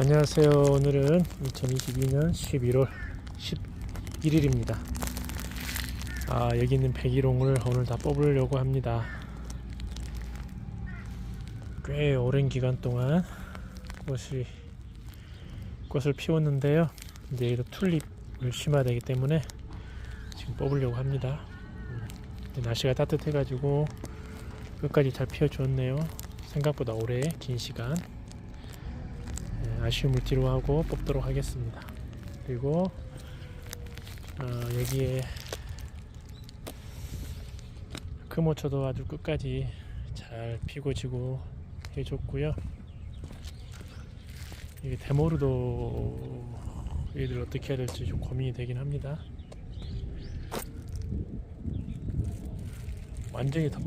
안녕하세요. 오늘은 2022년 11월 11일입니다. 아, 여기 있는 백일홍을 오늘 다 뽑으려고 합니다. 꽤 오랜 기간 동안 꽃이 꽃을 피웠는데요. 이제 이 튤립을 심어야 되기 때문에 지금 뽑으려고 합니다. 음, 날씨가 따뜻해가지고 끝까지 잘 피워주었네요. 생각보다 오래 긴 시간 예, 아쉬움을 뒤로 하고 뽑도록 하겠습니다. 그리고 어, 여기에 금오초도 아주 끝까지 잘 피고 지고 해줬고요. 이게 데모르도 얘들 어떻게 해야 될지 좀 고민이 되긴 합니다. 완전히 덮,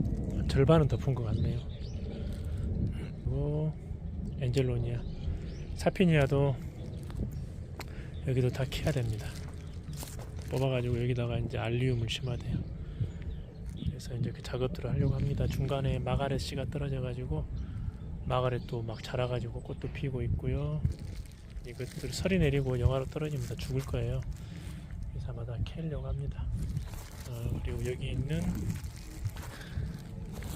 절반은 덮은 것 같네요. 그리고 엔젤로니아, 사피니아도 여기도 다 캐야 됩니다. 뽑아가지고 여기다가 이제 알리움을 돼요. 그래서 이제 그 작업들을 하려고 합니다. 중간에 마가렛 씨가 떨어져가지고 마가렛도 막 자라가지고 꽃도 피고 있고요. 이것들 설이 내리고 영하로 떨어집니다. 죽을 거예요. 그래서 아마 다 캐려고 합니다. 어, 그리고 여기 있는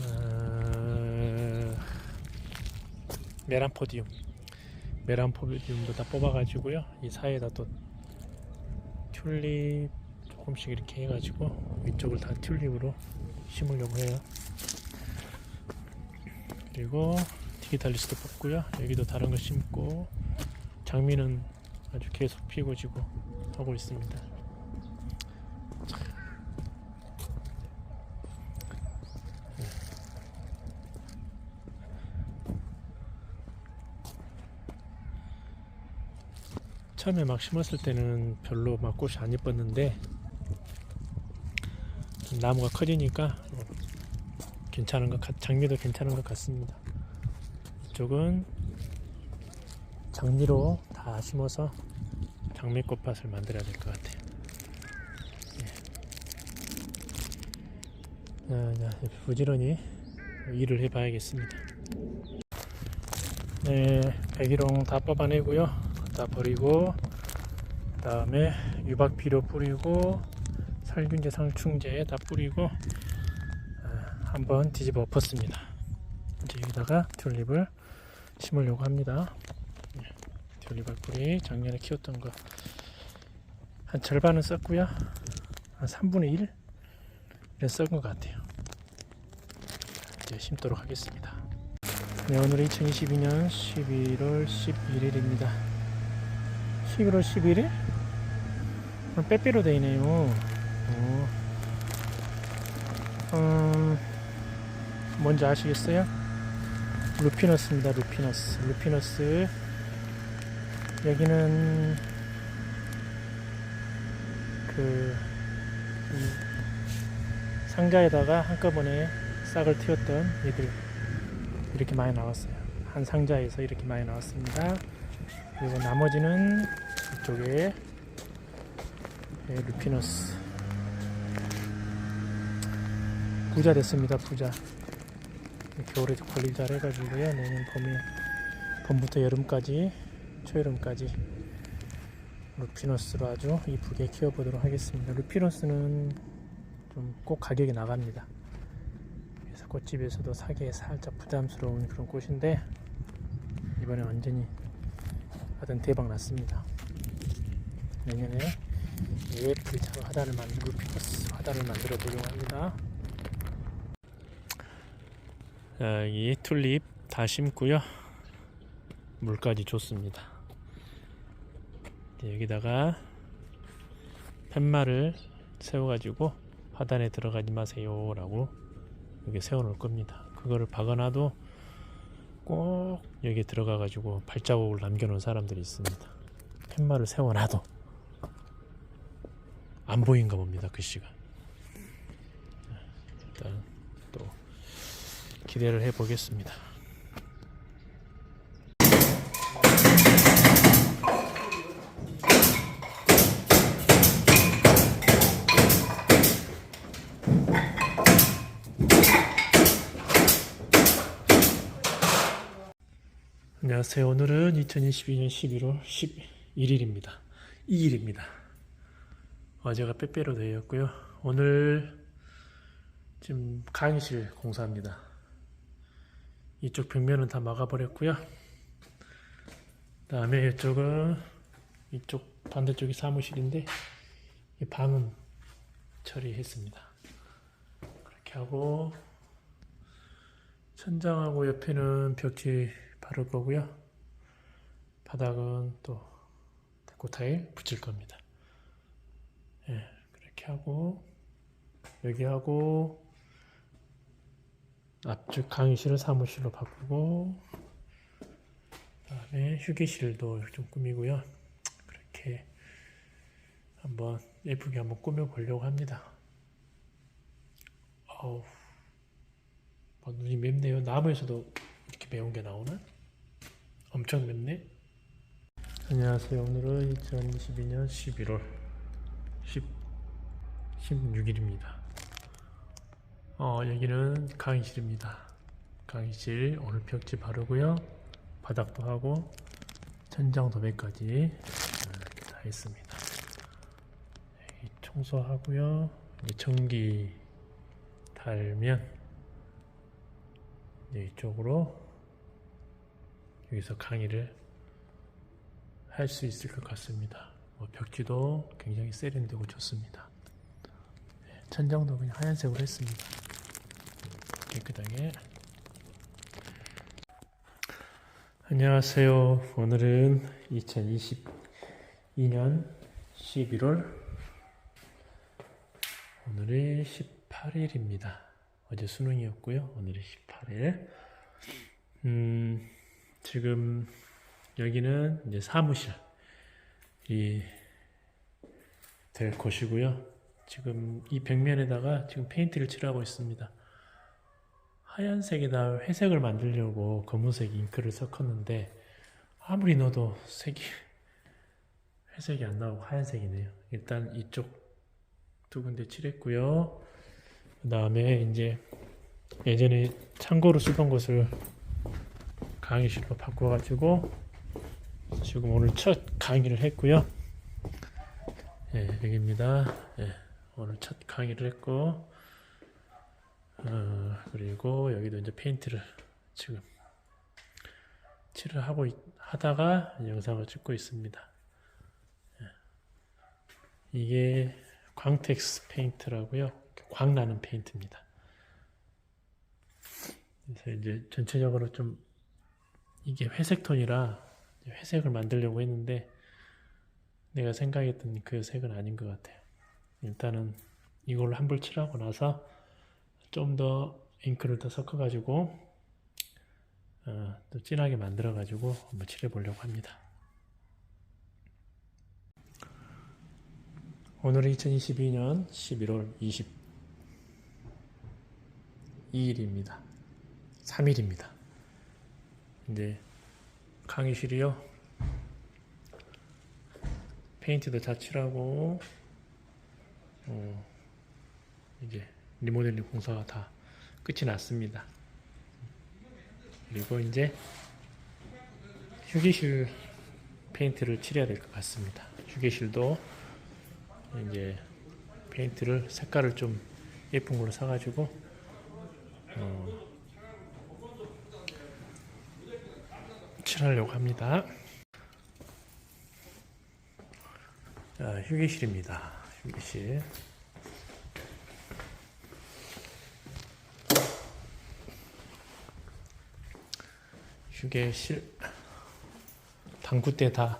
어, 메란포디움 메란포디움도 다 뽑아가지고요. 이 사이에다 또 튤립 조금씩 이렇게 해가지고 위쪽을 다 튤립으로 심으려고 해요. 그리고 디기탈리스트 뽑고요. 여기도 다른 거 심고 장미는 아주 계속 피고 지고 하고 있습니다 처음에 막 심었을 때는 별로 막 꽃이 안 예뻤는데 좀 나무가 커지니까 어, 괜찮은 것 같, 장미도 괜찮은 것 같습니다. 이쪽은 장미로 다 심어서 장미 꽃밭을 만들어야 될 것 같아요. 자, 부지런히 일을 해봐야겠습니다. 네, 백일홍 다 뽑아내고요. 다 버리고 그 다음에 유박비료 뿌리고 살균제 상충제 다 뿌리고 아, 한번 뒤집어 엎었습니다. 이제 여기다가 튤립을 심으려고 합니다. 네, 튤립 알 뿌리 작년에 키웠던 거 한 절반은 썼고요. 한 3분의 1은 썩은 것 같아요. 이제 심도록 하겠습니다. 네, 오늘 2022년 11월 11일입니다. 11월 11일? 오늘 빼빼로 데이네요. 어. 음, 뭔지 아시겠어요? 루피너스입니다. 루피너스. 루피너스. 여기는 그이 상자에다가 한꺼번에 싹을 틔웠던 얘들 이렇게 많이 나왔어요. 한 상자에서 이렇게 많이 나왔습니다. 그리고 나머지는 이쪽에. 예, 루피너스. 부자 됐습니다 부자. 겨울에 관리 잘 해가지고요. 내년 봄에 봄부터 여름까지 초여름까지 루피너스로 아주 이쁘게 키워보도록 하겠습니다. 루피너스는 좀 꼭 가격이 나갑니다. 그래서 꽃집에서도 사기에 살짝 부담스러운 그런 꽃인데 이번에 완전히 하여튼 대박 났습니다. 내년에 참 화단을 만들고 피너스 화단을 만들어 보려고 합니다. 자, 이 튤립 다 심고요. 물까지 줬습니다. 여기다가 팻말을 세워가지고 화단에 들어가지 마세요 라고 여기 세워놓을 겁니다. 그거를 박아놔도 꼭 여기 들어가 가지고 발자국을 남겨놓은 사람들이 있습니다. 팻말을 세워놔도 안 보인가 봅니다. 글씨가. 일단 또 기대를 해 보겠습니다. 안녕하세요. 안녕하세요. 오늘은 2022년 11월 11일입니다. 2일입니다. 어제가 빼빼로 데이였고요. 오늘 지금 강의실 공사합니다. 이쪽 벽면은 다 막아버렸고요. 다음에 이쪽은 이쪽 반대쪽이 사무실인데 이 방은 처리했습니다. 그렇게 하고 천장하고 옆에는 벽지 바를 거고요. 바닥은 또 데코 타일 붙일 겁니다. 예, 그렇게 하고 여기 하고 앞쪽 강의실을 사무실로 바꾸고 그다음에 휴게실도 좀 꾸미고요. 그렇게 한번 예쁘게 한번 꾸며 보려고 합니다. 어우, 어, 눈이 맵네요. 나무에서도 이렇게 매운 게 나오나? 엄청 맵네. 안녕하세요. 오늘은 2022년 11월 10, 16일입니다. 어, 여기는 강의실입니다. 강의실 오늘 벽지 바르고요. 바닥도 하고 천장 도배까지 이렇게 다 했습니다. 여기 청소하고요. 전기 달면 이쪽으로 여기서 강의를 할 수 있을 것 같습니다. 뭐 벽지도 굉장히 세련되고 좋습니다. 네, 천장도 그냥 하얀색으로 했습니다. 깨끗하게. 안녕하세요. 오늘은 2022년 11월 오늘이 18일입니다. 어제 수능이었고요. 오늘이 18일. 음, 지금 여기는 이제 사무실이 될 곳이고요. 지금 이 벽면에다가 지금 페인트를 칠하고 있습니다. 하얀색에다 회색을 만들려고 검은색 잉크를 섞었는데 아무리 넣어도 색이 회색이 안 나오고 하얀색이네요. 일단 이쪽 두 군데 칠했고요. 그 다음에 이제 예전에 창고로 쓰던 곳을 강의실로 바꿔가지고 지금 오늘 첫 강의를 했고요. 예, 여기입니다. 예, 오늘 첫 강의를 했고, 어, 그리고 여기도 이제 페인트를 지금 칠을 하고 있- 하다가 영상을 찍고 있습니다. 예. 이게 광택스 페인트라고요. 광 나는 페인트입니다. 그래서 이제 전체적으로 좀 이게 회색 톤이라 회색을 만들려고 했는데 내가 생각했던 그 색은 아닌 것 같아요. 일단은 이걸로 한불 칠하고 나서 좀 더 잉크를 더 섞어가지고 어, 또 진하게 만들어가지고 한번 칠해 보려고 합니다. 오늘은 2022년 11월 22일입니다. 3일입니다. 이제 강의실이요. 페인트도 다 칠하고 어, 이제 리모델링 공사가 다 끝이 났습니다. 그리고 이제 휴게실 페인트를 칠해야 될 것 같습니다. 휴게실도 이제 페인트를 색깔을 좀 예쁜 걸로 사가지고 어, 칠하려고 합니다. 자, 휴게실입니다. 휴게실. 휴게실 당구 때다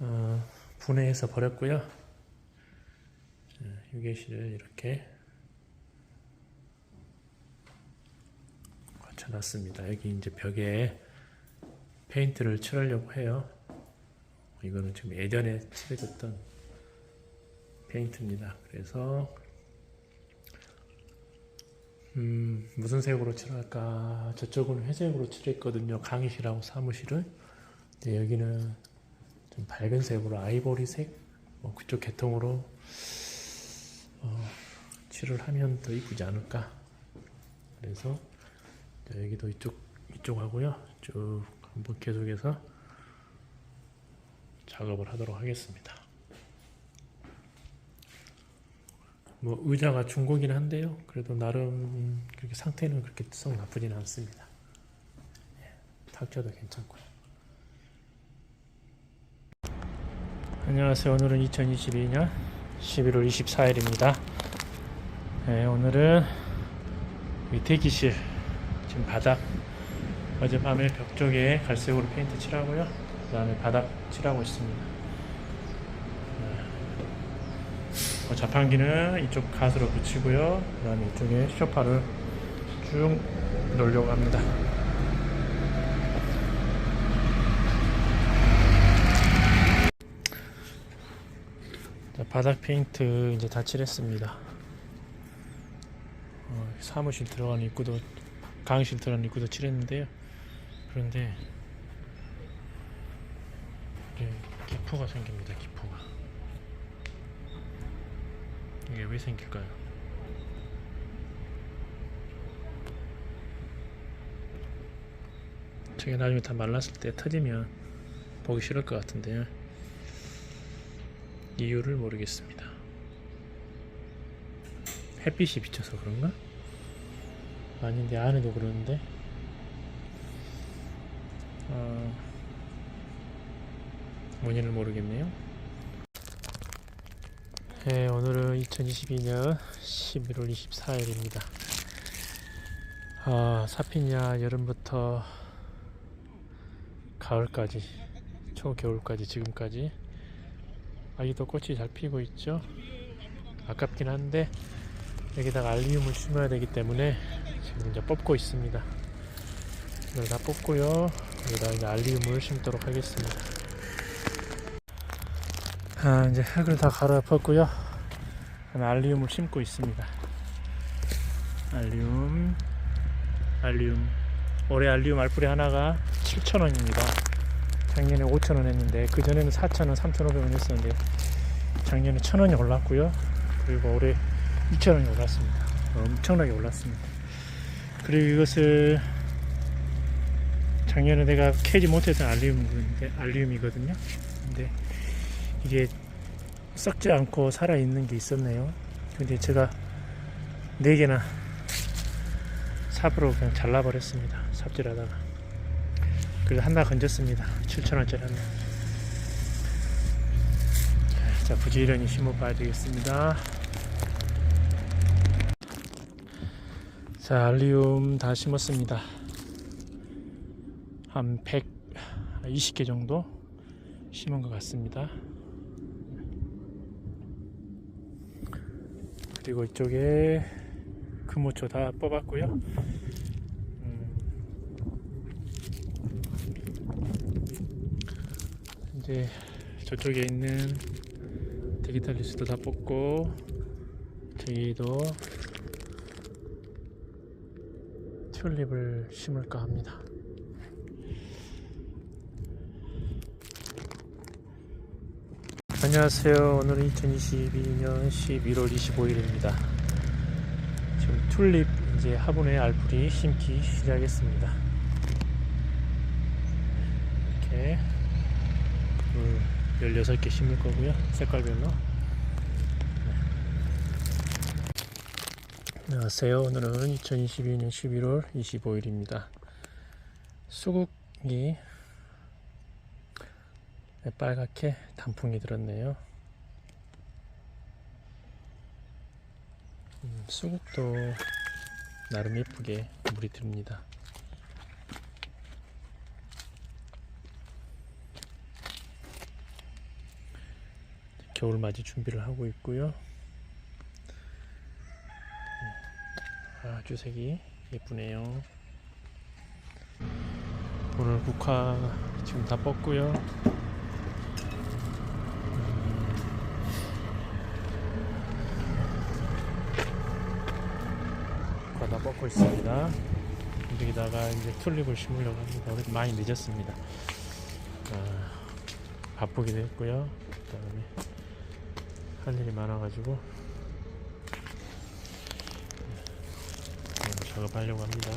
어, 분해해서 버렸고요. 자, 휴게실을 이렇게 거쳐놨습니다. 여기 이제 벽에 페인트를 칠하려고 해요. 이거는 지금 예전에 칠해줬던 페인트입니다. 그래서 음, 무슨 색으로 칠할까? 저쪽은 회색으로 칠했거든요. 강의실하고 사무실은. 근데 여기는 좀 밝은 색으로 아이보리색, 뭐 그쪽 계통으로 어, 칠을 하면 더 이쁘지 않을까. 그래서 여기도 이쪽 이쪽 하고요. 쭉 한번 계속해서 작업을 하도록 하겠습니다. 뭐 의자가 중고긴 한데요. 그래도 나름 그렇게 상태는 그렇게 썩 나쁘지는 않습니다. 예, 탁자도 괜찮고요. 안녕하세요. 오늘은 2022년 11월 24일입니다. 네, 오늘은 이 대기실 지금 바닥 어젯밤에 벽 쪽에 갈색으로 페인트 칠하고요. 그 다음에 바닥 칠하고 있습니다. 네. 어, 자판기는 이쪽 갓으로 붙이고요. 그 다음에 이쪽에 쇼파를 쭉 놓으려고 합니다. 자, 바닥 페인트 이제 다 칠했습니다. 어, 사무실 들어가는 입구도 강의실 들어가는 입구도 칠했는데요. 그런데 이게 기포가 생깁니다. 기포가 이게 왜 생길까요? 저게 나중에 다 말랐을 때 터지면 보기 싫을 것 같은데요. 이유를 모르겠습니다. 햇빛이 비쳐서 그런가? 아닌데 안에도 그러는데 어, 원인을 모르겠네요. 네, 오늘은 2022년 11월 24일입니다. 아, 사피냐 여름부터 가을까지 초겨울까지 지금까지 아직도 꽃이 잘 피고 있죠. 아깝긴 한데 여기다가 알리움을 심어야 되기 때문에 지금 이제 뽑고 있습니다. 이걸 다 뽑고요. 여기다 이제 알리움을 심도록 하겠습니다. 아, 이제 흙을 다 갈아엎었고요. 알리움을 심고 있습니다. 알리움, 알리움. 올해 알리움 알뿌리 하나가 7,000원입니다. 작년에 5,000원 했는데 그 전에는 4,000원, 3,500원 했었는데 작년에 1,000원이 올랐고요. 그리고 올해 2,000원이 올랐습니다. 엄청나게 올랐습니다. 그리고 이것을 작년에 내가 캐지 못했던 알리움인데 알리움이거든요. 근데 이게 썩지 않고 살아 있는 게 있었네요. 근데 제가 네 개나 삽으로 그냥 잘라버렸습니다. 삽질하다가. 그래서 하나 건졌습니다. 7,000원짜리 하나. 자, 부지런히 심어봐야 되겠습니다. 자, 알리움 다 심었습니다. 한 120개 정도 심은 것 같습니다. 그리고 이쪽에 금호초 다 뽑았고요. 음, 이제 저쪽에 있는 디기탈리스도 다 뽑고 저기도 튤립을 심을까 합니다. 안녕하세요. 오늘은 2022년 11월 25일입니다. 지금 튤립 이제 화분에 알풀이 심기 시작했습니다. 이렇게 물 16개 심을 거고요. 색깔별로. 네. 안녕하세요. 오늘은 2022년 11월 25일입니다. 수국이 네, 빨갛게 단풍이 들었네요. 음, 수국도 나름 예쁘게 물이 듭니다. 겨울 맞이 준비를 하고 있고요. 네, 아주 색이 예쁘네요. 오늘 국화 지금 다 뻗고요. 닦고 있습니다. 여기다가 이제 튤립을 심으려고 합니다. 오늘 많이 늦었습니다. 아, 바쁘기도 했고요. 그다음에 할 일이 많아가지고 음, 작업하려고 합니다.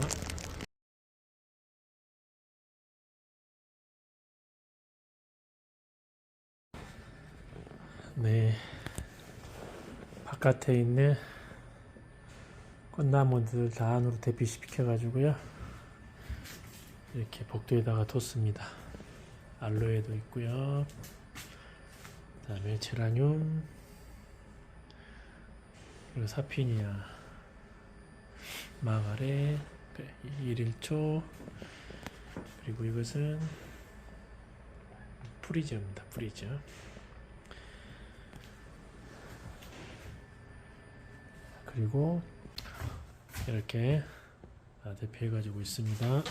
네, 바깥에 있는 꽃나무들 다 안으로 대피시켜 가지고요. 이렇게 복도에다가 뒀습니다. 알로에도 있고요. 그 다음에 제라늄 그리고 사피니아 마가레 일일초 그리고 이것은 프리저입니다. 프리저 그리고 이렇게 다 대피해 가지고 있습니다.